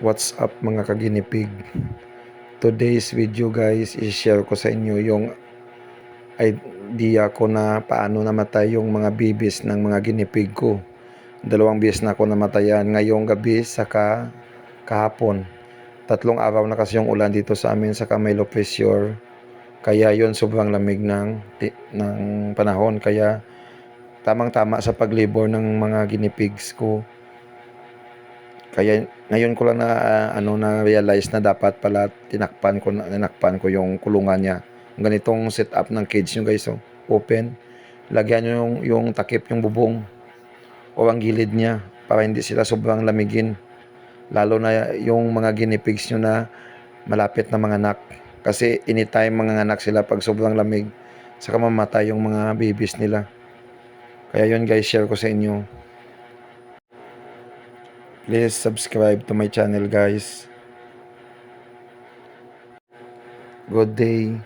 What's up mga kaginipig? Today's video guys, i-share ko sa inyo yung idea ko na paano namatay yung mga bibis ng mga ginipig ko. Dalawang bis na ako namatayan ngayong gabi saka kahapon. Tatlong araw na kasi yung ulan dito sa amin sa may low pressure. Kaya yon sobrang lamig ng, ti- ng panahon. Kaya tamang-tama sa paglibor ng mga ginipigs ko. Kaya ngayon ko lang na ah, ano na realize na dapat pala tinakpan ko na- tinakpan ko yung kulungan niya. Ang ganitong setup ng cage nyo guys, oh. open. Lagyan nyo yung, yung takip yung bubong o ang gilid niya para hindi sila sobrang lamigin. Lalo na yung mga ginipigs nyo na malapit na mga anak. Kasi anytime mga anak sila pag sobrang lamig, saka mamatay yung mga babies nila. Kaya yun guys, share ko sa inyo. Please subscribe to my channel guys. Good day.